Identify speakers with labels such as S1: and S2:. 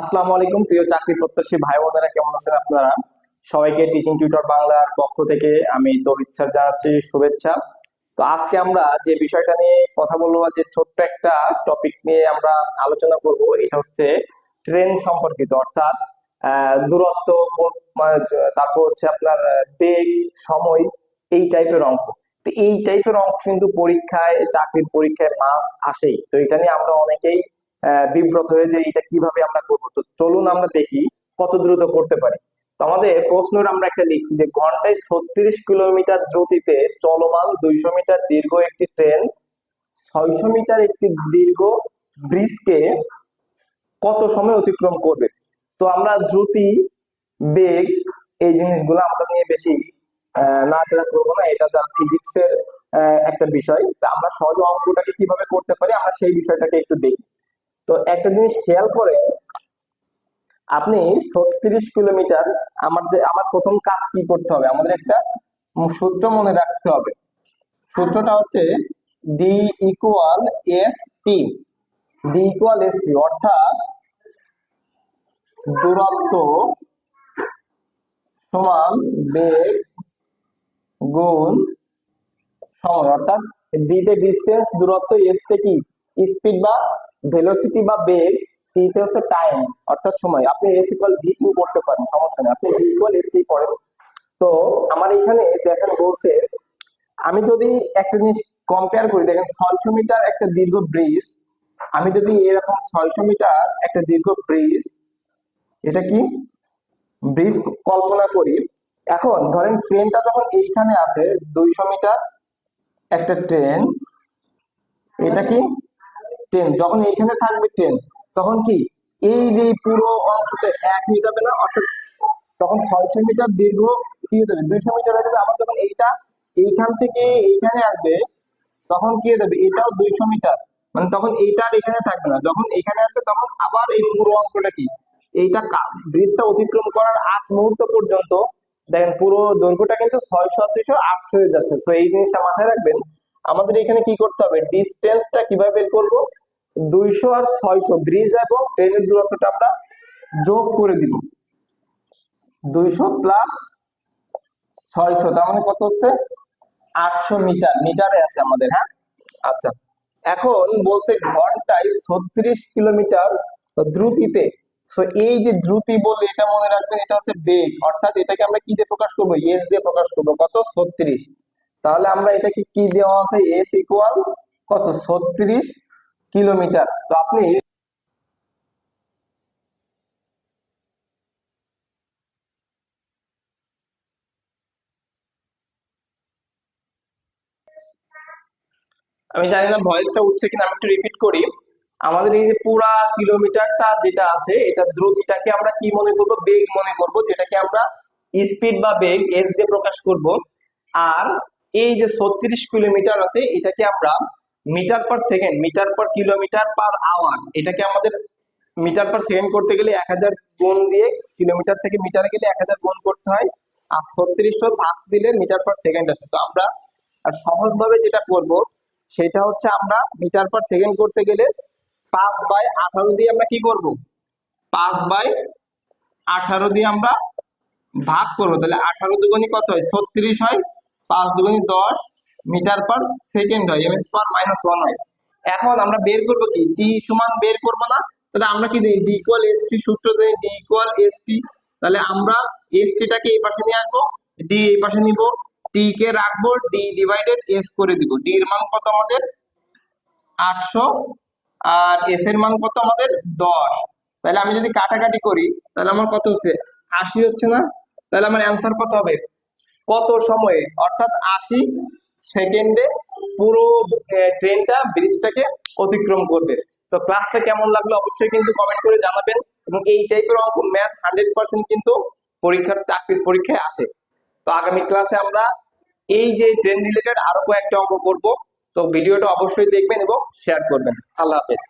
S1: আসসালামু আলাইকুম, প্রিয় চাকরি প্রত্যাশী ভাই বোনেরা, কেমন আছেন আপনারা? সবাইকে টিচিং টিউটর বাংলার পক্ষ থেকে আমি তৌহিদ স্যার জানাচ্ছি শুভেচ্ছা। তো আজকে আমরা যে বিষয়টা নিয়ে কথা বলব যে ছোট্ট একটা টপিক নিয়ে আমরা আলোচনা করব, এটা হচ্ছে ট্রেন সম্পর্কিত, অর্থাৎ দূরত্ব তারপর হচ্ছে আপনার, বেগ, সময়, এই টাইপের অঙ্ক তো এই টাইপের অঙ্ক কিন্তু পরীক্ষায়, চাকরির পরীক্ষায় মাস্ট আসেই। তো এটা নিয়ে আমরা অনেকেই বিব্রত হয়ে যে এটা কীভাবে আমরা করব? তো চলুন আমরা দেখি কত দ্রুত করতে পারি। তো আমাদের প্রশ্নের আমরা একটা লিখছি যে ঘন্টায় ছত্রিশ কিলোমিটার দ্রুতিতে চলমান দুইশো মিটার দীর্ঘ একটি ট্রেন ছয়শো মিটার একটি দীর্ঘ ব্রিজকে কত সময় অতিক্রম করবে? তো আমরা দ্রুতি বেগ এই জিনিসগুলো আমরা নিয়ে বেশি আহ, নাড়াচাড়া করব না এটা তার ফিজিক্সের একটা বিষয়। তা আমরা সহজ অঙ্কটাকে কীভাবে করতে পারি আমরা সেই বিষয়টাকে একটু দেখি। তো একটা জিনিস খেয়াল করে, আপনি ছত্রিশ কিলোমিটার আমার যে, আমার প্রথম কাজ কি করতে হবে? আমাদের একটা সূত্র মনে রাখতে হবে। সূত্রটা হচ্ছে D equal S T D equal S T অর্থাৎ দূরত্ব সমান বেগ গুণ সময়, অর্থাৎ ডিতে ডিস্টেন্স দূরত্ব এসতে কি? স্পিড বা ভেলোসিটি বা বেগ টিতে হচ্ছে টাইম অর্থাৎ সময়। আপনি এস ইকুয়াল ভি কিউ করতে পারেন, সমস্যা নেই। আপনি ভি ইকুয়াল এস টি করেন তো আমার এখানে দেখেন বলছে, আমি যদি একটা জিনিস কম্পেয়ার করি, দেখেন ছয়শো মিটার একটা দীর্ঘ ব্রিজ আমি যদি এরকম ছয়শো মিটার একটা দীর্ঘ ব্রিজ এটা কি? ব্রিজ কল্পনা করি। এখন ধরেন ট্রেনটা যখন এইখানে আছে, দুইশো মিটার একটা ট্রেন এটা কি? ট্রেন যখন এইখানে থাকবে ট্রেন তখন কি? এই যে পুরো অংশটা এক হয়ে যাবে না? অর্থাৎ তখন ছয়শো মিটার দীর্ঘ কি হয়ে যাবে? দুইশো মিটার হয়ে যাবে। আবার যখন এইটা এইখান থেকে এইখানে আসবে, তখন কি হয়ে যাবে? এটাও দুইশো মিটার। মানে তখন এইটা আর এখানে থাকবে না। যখন এখানে আসবে, তখন আবার এই পুরো অঙ্কটা কি? এইটা ব্রিজটা অতিক্রম করার আট মুহূর্ত পর্যন্ত, দেখেন পুরো দৈর্ঘ্যটা কিন্তু ছয়শো, দুইশো, আটশো হয়ে যাচ্ছে। তো এই জিনিসটা মাথায় রাখবেন। আমাদের এখানে কি করতে হবে? ডিস্টেন্সটা কীভাবে বের করব? দুইশো আর ছয়শো। ব্রিজ এবং ট্রেনের দূরত্বটা আমরা যোগ করে দিব। দুইশো প্লাস ছয়শো, তার মানে কত হচ্ছে? আটশো মিটার। মিটারে আছে আমাদের হ্যাঁ? আচ্ছা। এখন বলছে ঘন্টায় ছত্রিশ কিলোমিটার দ্রুতিতে। তো এই যে দ্রুতি বলে এটা মনে রাখবেন, এটা হচ্ছে বেগ। অর্থাৎ এটাকে আমরা কি দিয়ে প্রকাশ করব? এস দিয়ে প্রকাশ করব। কত? ছত্রিশ। তাহলে আমরা এটাকে কি দেওয়া আছে? এস ইকুয়াল কত? ছত্রিশ কিলোমিটার। তো আপনি আমি জানি না ভয়েসটা উঠছে কিনা, আমি একটু রিপিট করি। আমাদের এই যে পুরা কিলোমিটারটা যেটা আছে, এটা দ্রুতিটাকে আমরা কি মনে করব? বেগ মনে করব, যেটাকে আমরা স্পিড বা বেগ এস দিয়ে প্রকাশ করব। আর এই যে ছত্রিশ কিলোমিটার আছে, এটাকে আমরা metre per second metre per kilometre per hour এটাকে আমাদের মিটার পার সেকেন্ড করতে গেলে এক হাজার গুণ দিয়ে কিলোমিটার থেকে মিটারে গেলে এক হাজার গুণ করতে হয়। আর ছত্রিশশো ভাগ দিলে মিটার পার সেকেন্ড আসে। তো আমরা আর সহজভাবে যেটা করব, সেটা হচ্ছে আমরা মিটার পার সেকেন্ড করতে গেলে পাঁচ বাই আঠারো দিয়ে আমরা কি করব? পাঁচ বাই আঠারো দিয়ে আমরা ভাগ করব। তাহলে আঠারো দুগুণি কত হয়? ছত্রিশ হয়। পাঁচ দুগুণি দশ। মিটার পার সেকেন্ড হয়, এমএস পার মাইনাস ওয়ান হয়। এখন আমরা বের করব কি? টি সমান বের করব না? তাহলে আমরা কি দিই? ডি ইকুয়াল এস টি সূত্র দিই ডি ইকুয়াল এস টি তাহলে আমরা এস টিটাকে এই পাশে নিয়ে আসব ডি এই পাশে নিব টি কে রাখব ডি ডিভাইডেড এস করে দিব। ডি এর মান কত আমাদের? আটশো। আর এস এর মান কত আমাদের? দশ। তাহলে আমি যদি কাটাকাটি করি, তাহলে আমার কত হচ্ছে? আশি হচ্ছে না? তাহলে আমার অ্যান্সার কত হবে? কত সময়ে? অর্থাৎ আশি সেকেন্ডে পুরো ট্রেনটা ব্রিজটাকে অতিক্রম করবে। তো ক্লাসটা কেমন লাগল অবশ্যই কিন্তু কমেন্ট করে জানাবেন এবং এই টাইপের অঙ্ক ম্যাথ হান্ড্রেড পার্সেন্ট কিন্তু পরীক্ষার চাকরির পরীক্ষায় আসে। তো আগামী ক্লাসে আমরা এই যে ট্রেন রিলেটেড আরও কয়েকটা অঙ্ক করব। তো ভিডিওটা অবশ্যই দেখবেন এবং শেয়ার করবেন। আল্লাহ হাফেজ।